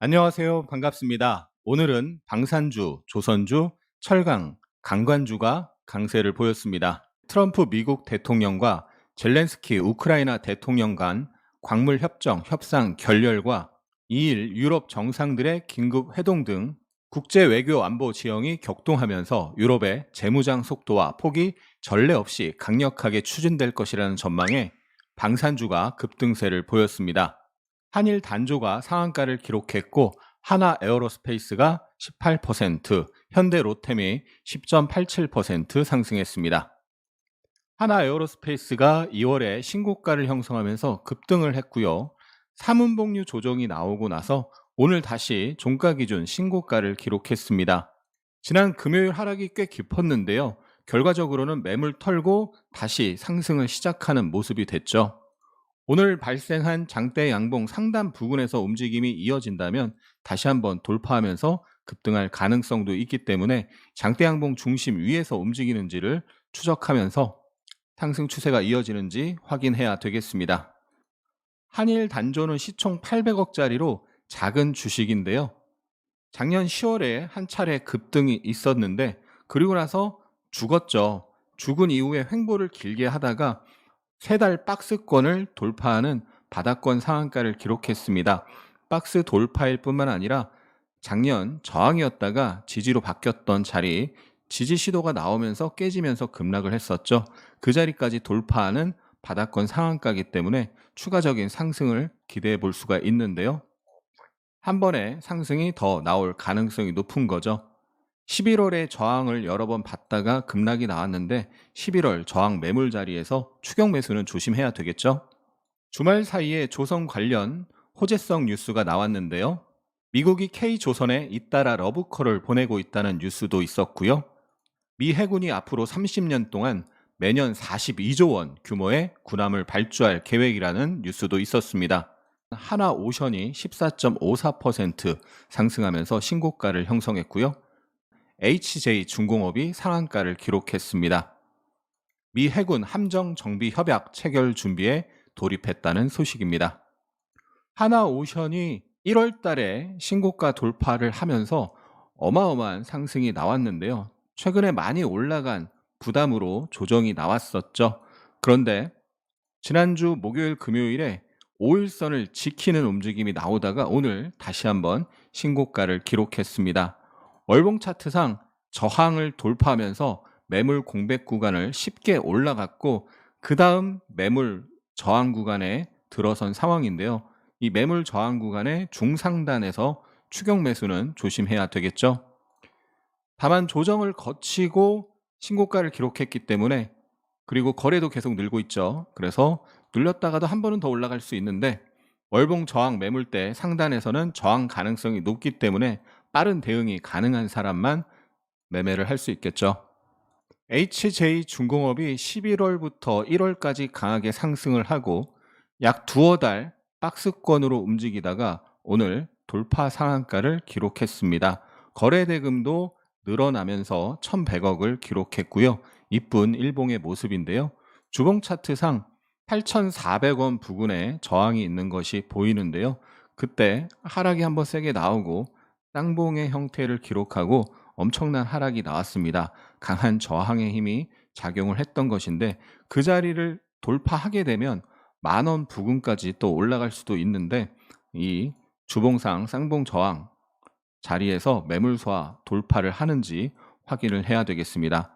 안녕하세요. 반갑습니다. 오늘은 방산주, 조선주, 철강, 강관주가 강세를 보였습니다. 트럼프 미국 대통령과 젤렌스키 우크라이나 대통령 간 광물 협정 협상 결렬과 2일 유럽 정상들의 긴급 회동 등 국제 외교 안보 지형이 격동하면서 유럽의 재무장 속도와 폭이 전례 없이 강력하게 추진될 것이라는 전망에 방산주가 급등세를 보였습니다. 한일 단조가 상한가를 기록했고 하나 에어로스페이스가 18%, 현대 로템이 10.87% 상승했습니다. 하나 에어로스페이스가 2월에 신고가를 형성하면서 급등을 했고요. 사문복류 조정이 나오고 나서 오늘 다시 종가 기준 신고가를 기록했습니다. 지난 금요일 하락이 꽤 깊었는데요. 결과적으로는 매물 털고 다시 상승을 시작하는 모습이 됐죠. 오늘 발생한 장대 양봉 상단 부근에서 움직임이 이어진다면 다시 한번 돌파하면서 급등할 가능성도 있기 때문에 장대 양봉 중심 위에서 움직이는지를 추적하면서 상승 추세가 이어지는지 확인해야 되겠습니다. 한일 단조는 시총 800억짜리로 작은 주식인데요. 작년 10월에 한 차례 급등이 있었는데 그리고 나서 죽었죠. 죽은 이후에 횡보를 길게 하다가 세 달 박스권을 돌파하는 바닥권 상한가를 기록했습니다. 박스 돌파일 뿐만 아니라 작년 저항이었다가 지지로 바뀌었던 자리 지지 시도가 나오면서 깨지면서 급락을 했었죠. 그 자리까지 돌파하는 바닥권 상한가이기 때문에 추가적인 상승을 기대해 볼 수가 있는데요. 한 번에 상승이 더 나올 가능성이 높은 거죠. 11월에 저항을 여러 번 받다가 급락이 나왔는데 11월 저항 매물 자리에서 추격 매수는 조심해야 되겠죠. 주말 사이에 조선 관련 호재성 뉴스가 나왔는데요. 미국이 K조선에 잇따라 러브콜을 보내고 있다는 뉴스도 있었고요. 미 해군이 앞으로 30년 동안 매년 42조 원 규모의 군함을 발주할 계획이라는 뉴스도 있었습니다. 하나 오션이 14.54% 상승하면서 신고가를 형성했고요. HJ 중공업이 상한가를 기록했습니다. 미 해군 함정 정비 협약 체결 준비에 돌입했다는 소식입니다. 하나 오션이 1월 달에 신고가 돌파를 하면서 어마어마한 상승이 나왔는데요. 최근에 많이 올라간 부담으로 조정이 나왔었죠. 그런데 지난주 목요일 금요일에 5일선을 지키는 움직임이 나오다가 오늘 다시 한번 신고가를 기록했습니다. 월봉 차트상 저항을 돌파하면서 매물 공백 구간을 쉽게 올라갔고 그 다음 매물 저항 구간에 들어선 상황인데요. 이 매물 저항 구간의 중상단에서 추격 매수는 조심해야 되겠죠. 다만 조정을 거치고 신고가를 기록했기 때문에 그리고 거래도 계속 늘고 있죠. 그래서 눌렸다가도 한 번은 더 올라갈 수 있는데 월봉 저항 매물대 상단에서는 저항 가능성이 높기 때문에 빠른 대응이 가능한 사람만 매매를 할 수 있겠죠. HJ 중공업이 11월부터 1월까지 강하게 상승을 하고 약 두어 달 박스권으로 움직이다가 오늘 돌파 상한가를 기록했습니다. 거래 대금도 늘어나면서 1,100억을 기록했고요. 이쁜 일봉의 모습인데요. 주봉 차트상 8,400원 부근에 저항이 있는 것이 보이는데요. 그때 하락이 한번 세게 나오고 쌍봉의 형태를 기록하고 엄청난 하락이 나왔습니다. 강한 저항의 힘이 작용을 했던 것인데 그 자리를 돌파하게 되면 만원 부근까지 또 올라갈 수도 있는데 이 주봉상 쌍봉 저항 자리에서 매물 소화 돌파를 하는지 확인을 해야 되겠습니다.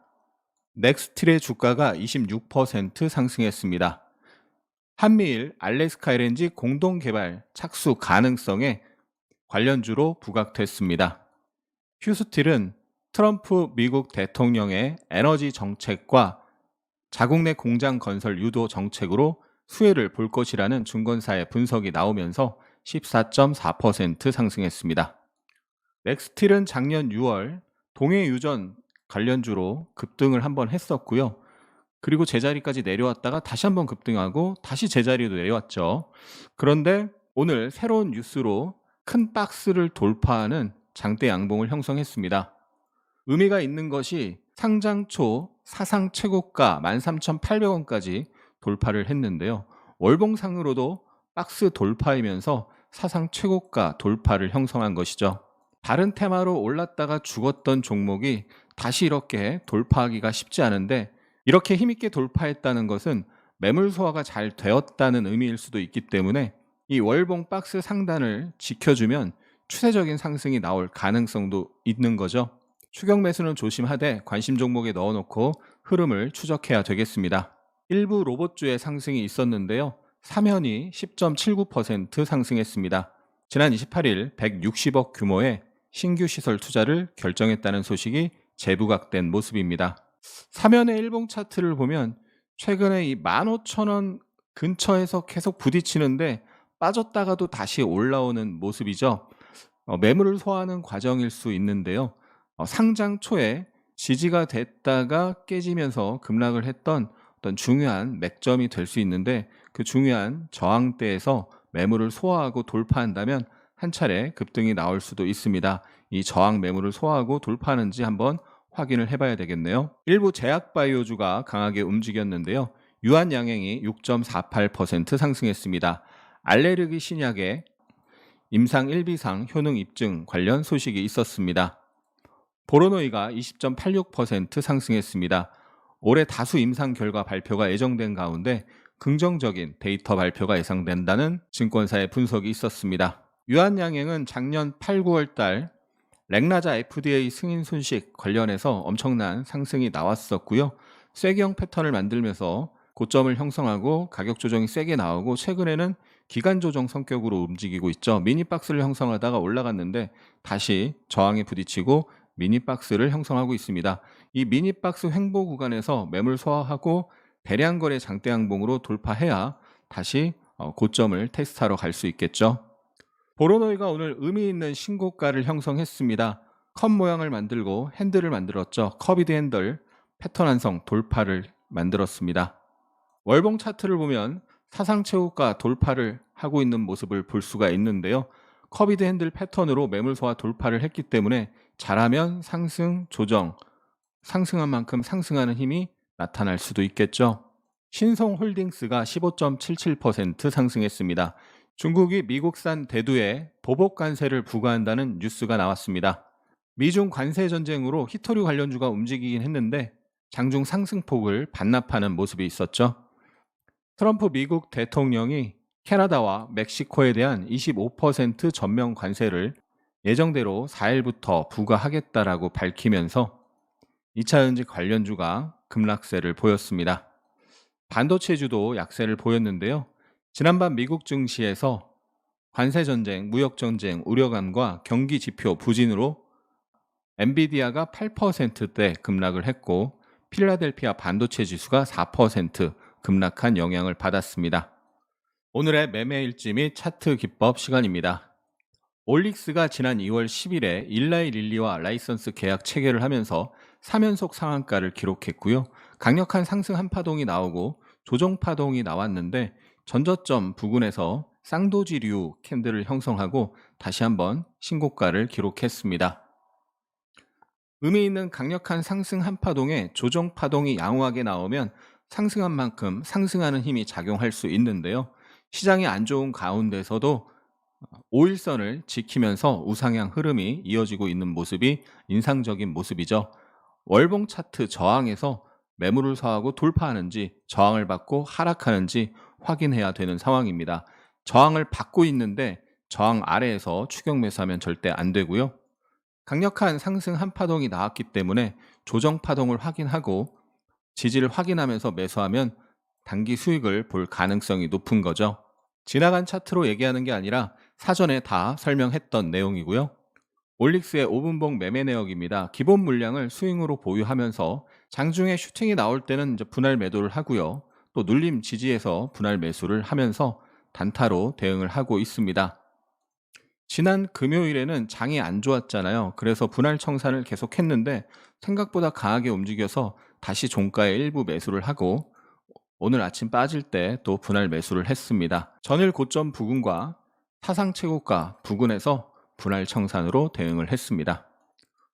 넥스틸의 주가가 26% 상승했습니다. 한미일 알래스카 LNG 공동 개발 착수 가능성에 관련주로 부각됐습니다. 휴스틸은 트럼프 미국 대통령의 에너지 정책과 자국 내 공장 건설 유도 정책으로 수혜를 볼 것이라는 증권사의 분석이 나오면서 14.4% 상승했습니다. 넥스틸은 작년 6월 동해 유전 관련주로 급등을 한번 했었고요. 그리고 제자리까지 내려왔다가 다시 한번 급등하고 다시 제자리로 내려왔죠. 그런데 오늘 새로운 뉴스로 큰 박스를 돌파하는 장대 양봉을 형성했습니다. 의미가 있는 것이 상장 초 사상 최고가 13,800원까지 돌파를 했는데요. 월봉상으로도 박스 돌파이면서 사상 최고가 돌파를 형성한 것이죠. 다른 테마로 올랐다가 죽었던 종목이 다시 이렇게 돌파하기가 쉽지 않은데 이렇게 힘있게 돌파했다는 것은 매물 소화가 잘 되었다는 의미일 수도 있기 때문에 이 월봉 박스 상단을 지켜주면 추세적인 상승이 나올 가능성도 있는 거죠. 추격 매수는 조심하되 관심 종목에 넣어놓고 흐름을 추적해야 되겠습니다. 일부 로봇주의 상승이 있었는데요. 사면이 10.79% 상승했습니다. 지난 28일 160억 규모의 신규 시설 투자를 결정했다는 소식이 재부각된 모습입니다. 사면의 일봉 차트를 보면 최근에 이 15,000원 근처에서 계속 부딪히는데 빠졌다가도 다시 올라오는 모습이죠. 어, 매물을 소화하는 과정일 수 있는데요. 어, 상장 초에 지지가 됐다가 깨지면서 급락을 했던 어떤 중요한 맥점이 될 수 있는데 그 중요한 저항대에서 매물을 소화하고 돌파한다면 한 차례 급등이 나올 수도 있습니다. 이 저항 매물을 소화하고 돌파하는지 한번 확인을 해봐야 되겠네요. 일부 제약바이오주가 강하게 움직였는데요. 유한양행이 6.48% 상승했습니다. 알레르기 신약의 임상 1비상 효능 입증 관련 소식이 있었습니다. 보로노이가 20.86% 상승했습니다. 올해 다수 임상 결과 발표가 예정된 가운데 긍정적인 데이터 발표가 예상된다는 증권사의 분석이 있었습니다. 유한양행은 작년 8, 9월 달 렉나자 FDA 승인 손식 관련해서 엄청난 상승이 나왔었고요. 쐐기형 패턴을 만들면서 고점을 형성하고 가격 조정이 세게 나오고 최근에는 기간 조정 성격으로 움직이고 있죠. 미니 박스를 형성하다가 올라갔는데 다시 저항에 부딪히고 미니 박스를 형성하고 있습니다. 이 미니 박스 횡보 구간에서 매물 소화하고 대량 거래 장대 항봉으로 돌파해야 다시 어, 고점을 테스트하러 갈 수 있겠죠. 보로노이가 오늘 의미 있는 신고가를 형성했습니다. 컵 모양을 만들고 핸들을 만들었죠. 커비드 핸들 패턴 완성 돌파를 만들었습니다. 월봉 차트를 보면 사상 최고가 돌파를 하고 있는 모습을 볼 수가 있는데요. 커비드 핸들 패턴으로 매물 소화 돌파를 했기 때문에 잘하면 상승, 조정, 상승한 만큼 상승하는 힘이 나타날 수도 있겠죠. 신성 홀딩스가 15.77% 상승했습니다. 중국이 미국산 대두에 보복 관세를 부과한다는 뉴스가 나왔습니다. 미중 관세 전쟁으로 히토류 관련주가 움직이긴 했는데 장중 상승폭을 반납하는 모습이 있었죠. 트럼프 미국 대통령이 캐나다와 멕시코에 대한 25% 전면 관세를 예정대로 4일부터 부과하겠다라고 밝히면서 2차 연직 관련주가 급락세를 보였습니다. 반도체주도 약세를 보였는데요. 지난밤 미국 증시에서 관세 전쟁, 무역 전쟁 우려감과 경기 지표 부진으로 엔비디아가 8%대 급락을 했고 필라델피아 반도체 지수가 4% 급락한 영향을 받았습니다. 오늘의 매매 일지 및 차트 기법 시간입니다. 올릭스가 지난 2월 10일에 일라이 릴리와 라이선스 계약 체결을 하면서 3연속 상한가를 기록했고요. 강력한 상승 한파동이 나오고 조정 파동이 나왔는데 전저점 부근에서 쌍도지류 캔들을 형성하고 다시 한번 신고가를 기록했습니다. 의미 있는 강력한 상승 한파동에 조정 파동이 양호하게 나오면 상승한 만큼 상승하는 힘이 작용할 수 있는데요. 시장이 안 좋은 가운데서도 5일선을 지키면서 우상향 흐름이 이어지고 있는 모습이 인상적인 모습이죠. 월봉 차트 저항에서 매물을 사하고 돌파하는지 저항을 받고 하락하는지 확인해야 되는 상황입니다. 저항을 받고 있는데 저항 아래에서 추격 매수하면 절대 안 되고요. 강력한 상승 한파동이 나왔기 때문에 조정 파동을 확인하고 지지를 확인하면서 매수하면 단기 수익을 볼 가능성이 높은 거죠. 지나간 차트로 얘기하는 게 아니라 사전에 다 설명했던 내용이고요. 올릭스의 5분봉 매매 내역입니다. 기본 물량을 스윙으로 보유하면서 장중에 슈팅이 나올 때는 이제 분할 매도를 하고요. 또 눌림 지지에서 분할 매수를 하면서 단타로 대응을 하고 있습니다. 지난 금요일에는 장이 안 좋았잖아요. 그래서 분할 청산을 계속 했는데 생각보다 강하게 움직여서 다시 종가에 일부 매수를 하고 오늘 아침 빠질 때 또 분할 매수를 했습니다. 전일 고점 부근과 사상 최고가 부근에서 분할 청산으로 대응을 했습니다.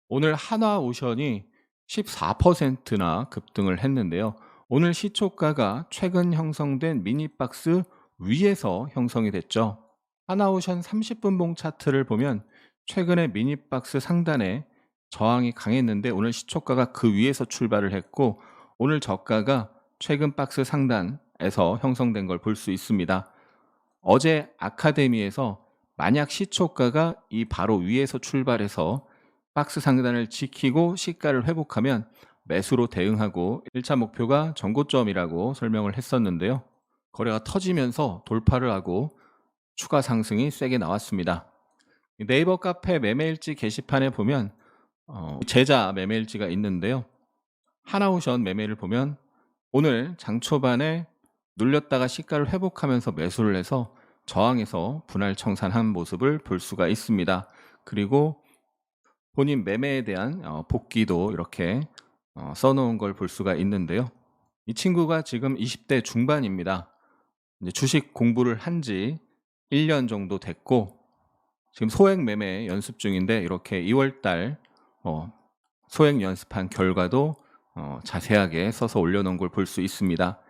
오늘 한화오션이 14%나 급등을 했는데요. 오늘 시초가가 최근 형성된 미니박스 위에서 형성이 됐죠. 하나오션 30분 봉 차트를 보면 최근에 미니박스 상단에 저항이 강했는데 오늘 시초가가 그 위에서 출발을 했고 오늘 저가가 최근 박스 상단에서 형성된 걸 볼 수 있습니다. 어제 아카데미에서 만약 시초가가 이 바로 위에서 출발해서 박스 상단을 지키고 시가를 회복하면 매수로 대응하고 1차 목표가 전고점이라고 설명을 했었는데요. 거래가 터지면서 돌파를 하고 추가 상승이 세게 나왔습니다. 네이버 카페 매매일지 게시판에 보면 어, 제자 매매일지가 있는데요. 하나오션 매매를 보면 오늘 장 초반에 눌렸다가 시가를 회복하면서 매수를 해서 저항에서 분할 청산한 모습을 볼 수가 있습니다. 그리고 본인 매매에 대한 어, 복귀도 이렇게 어, 써놓은 걸 볼 수가 있는데요. 이 친구가 지금 20대 중반입니다. 주식 공부를 한 지 1년 정도 됐고 지금 소액 매매 연습 중인데 이렇게 2월 달 어, 소액 연습한 결과도 어, 자세하게 써서 올려놓은 걸 볼 수 있습니다.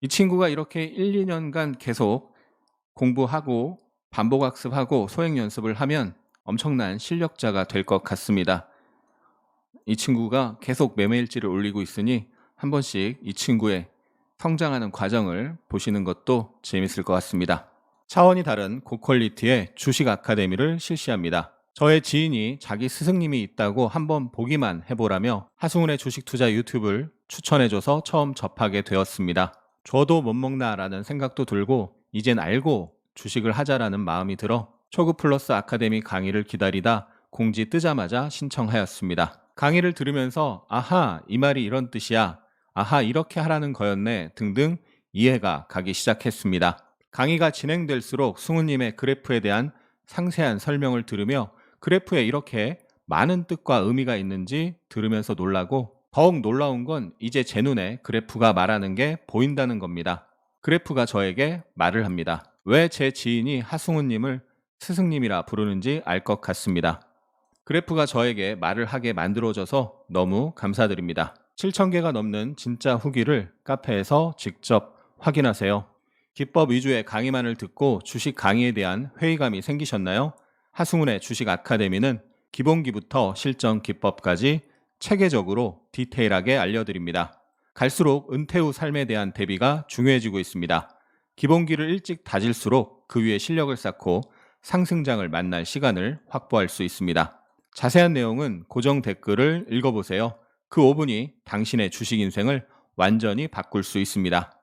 이 친구가 이렇게 1, 2년간 계속 공부하고 반복 학습하고 소액 연습을 하면 엄청난 실력자가 될 것 같습니다. 이 친구가 계속 매매 일지를 올리고 있으니 한 번씩 이 친구의 성장하는 과정을 보시는 것도 재밌을 것 같습니다. 차원이 다른 고퀄리티의 주식 아카데미를 실시합니다. 저의 지인이 자기 스승님이 있다고 한번 보기만 해보라며 하승운의 주식 투자 유튜브를 추천해줘서 처음 접하게 되었습니다. 저도 못 먹나라는 생각도 들고 이젠 알고 주식을 하자라는 마음이 들어 초급 플러스 아카데미 강의를 기다리다 공지 뜨자마자 신청하였습니다. 강의를 들으면서 아하 이 말이 이런 뜻이야 아하 이렇게 하라는 거였네 등등 이해가 가기 시작했습니다. 강의가 진행될수록 승우님의 그래프에 대한 상세한 설명을 들으며 그래프에 이렇게 많은 뜻과 의미가 있는지 들으면서 놀라고 더욱 놀라운 건 이제 제 눈에 그래프가 말하는 게 보인다는 겁니다. 그래프가 저에게 말을 합니다. 왜 제 지인이 하승우님을 스승님이라 부르는지 알 것 같습니다. 그래프가 저에게 말을 하게 만들어줘서 너무 감사드립니다. 7,000개가 넘는 진짜 후기를 카페에서 직접 확인하세요. 기법 위주의 강의만을 듣고 주식 강의에 대한 회의감이 생기셨나요? 하승운의 주식 아카데미는 기본기부터 실전 기법까지 체계적으로 디테일하게 알려드립니다. 갈수록 은퇴 후 삶에 대한 대비가 중요해지고 있습니다. 기본기를 일찍 다질수록 그 위에 실력을 쌓고 상승장을 만날 시간을 확보할 수 있습니다. 자세한 내용은 고정 댓글을 읽어보세요. 그 5분이 당신의 주식 인생을 완전히 바꿀 수 있습니다.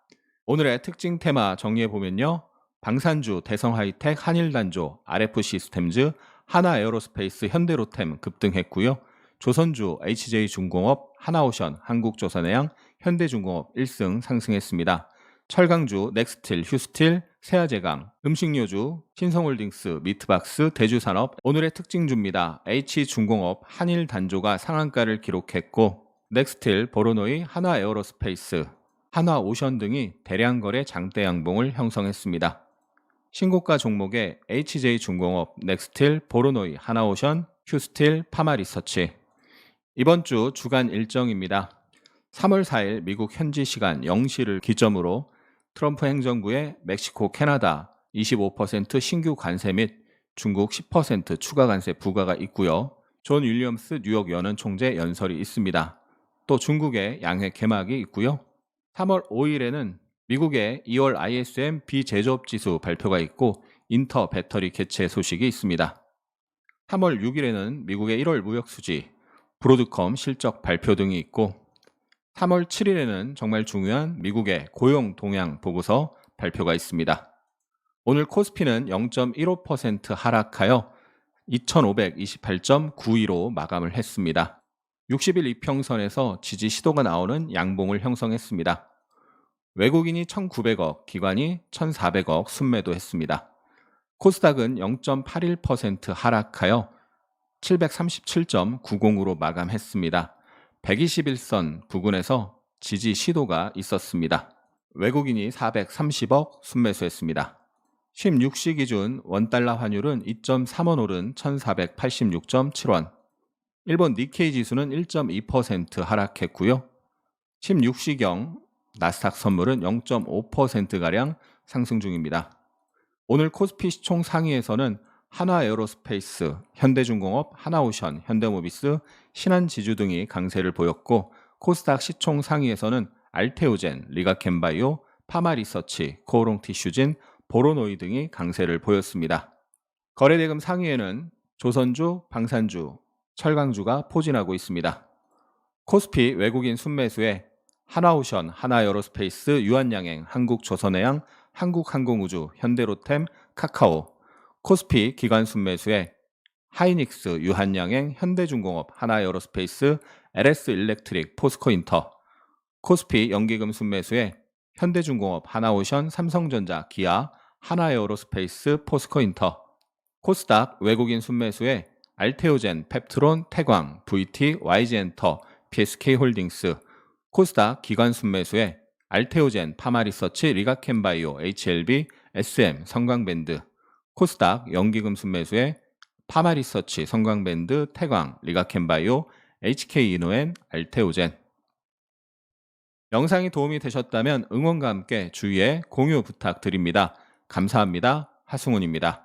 오늘의 특징 테마 정리해보면요. 방산주, 대성 하이텍, 한일단조, RF 시스템즈, 하나 에어로스페이스, 현대로템 급등했고요. 조선주, HJ중공업, 하나오션, 한국조선해양, 현대중공업 1승 상승했습니다. 철강주, 넥스틸, 휴스틸, 세아제강, 음식료주, 신성홀딩스, 미트박스, 대주산업, 오늘의 특징주입니다. H중공업, 한일단조가 상한가를 기록했고 넥스틸, 보로노이, 하나에어로스페이스, 하나오션 등이 대량 거래 장대 양봉을 형성했습니다. 신고가 종목의 HJ중공업, 넥스틸, 보로노이, 하나오션, 휴스틸, 파마리서치 이번 주 주간 일정입니다. 3월 4일 미국 현지 시간 0시를 기점으로 트럼프 행정부의 멕시코, 캐나다 25% 신규 관세 및 중국 10% 추가 관세 부과가 있고요. 존 윌리엄스 뉴욕 연은 총재 연설이 있습니다. 또 중국의 양회 개막이 있고요. 3월 5일에는 미국의 2월 ISM 비제조업 지수 발표가 있고 인터 배터리 개최 소식이 있습니다. 3월 6일에는 미국의 1월 무역 수지, 브로드컴 실적 발표 등이 있고 3월 7일에는 정말 중요한 미국의 고용 동향 보고서 발표가 있습니다. 오늘 코스피는 0.15% 하락하여 2528.92로 마감을 했습니다. 60일 이평선에서 지지 시도가 나오는 양봉을 형성했습니다. 외국인이 1,900억, 기관이 1,400억 순매도했습니다. 코스닥은 0.81% 하락하여 737.90으로 마감했습니다. 121선 부근에서 지지 시도가 있었습니다. 외국인이 430억 순매수했습니다. 16시 기준 원달러 환율은 2.3원 오른 1486.7원. 일본 니케이 지수는 1.2% 하락했고요. 16시경 나스닥 선물은 0.5%가량 상승 중입니다. 오늘 코스피 시총 상위에서는 하나에어로스페이스, 현대중공업, 하나오션, 현대모비스, 신한지주 등이 강세를 보였고 코스닥 시총 상위에서는 알테오젠, 리가켄바이오, 파마리서치, 코오롱티슈진, 보로노이 등이 강세를 보였습니다. 거래대금 상위에는 조선주, 방산주, 철강주가 포진하고 있습니다. 코스피 외국인 순매수에 하나오션, 하나에어로스페이스, 유한양행, 한국조선해양, 한국항공우주, 현대로템, 카카오, 코스피 기관 순매수에 하이닉스, 유한양행, 현대중공업, 하나에어로스페이스, LS일렉트릭, 포스코인터, 코스피 연기금 순매수에 현대중공업, 하나오션, 삼성전자, 기아, 하나에어로스페이스, 포스코인터, 코스닥 외국인 순매수에 알테오젠, 펩트론, 태광, VT, YG엔터, PSK홀딩스, 코스닥 기관 순매수에 알테오젠, 파마리서치, 리가켄바이오, HLB, SM, 성광밴드, 코스닥 연기금 순매수에 파마리서치, 성광밴드, 태광, 리가켄바이오, HK이노엔, 알테오젠. 영상이 도움이 되셨다면 응원과 함께 주위에 공유 부탁드립니다. 감사합니다. 하승훈입니다.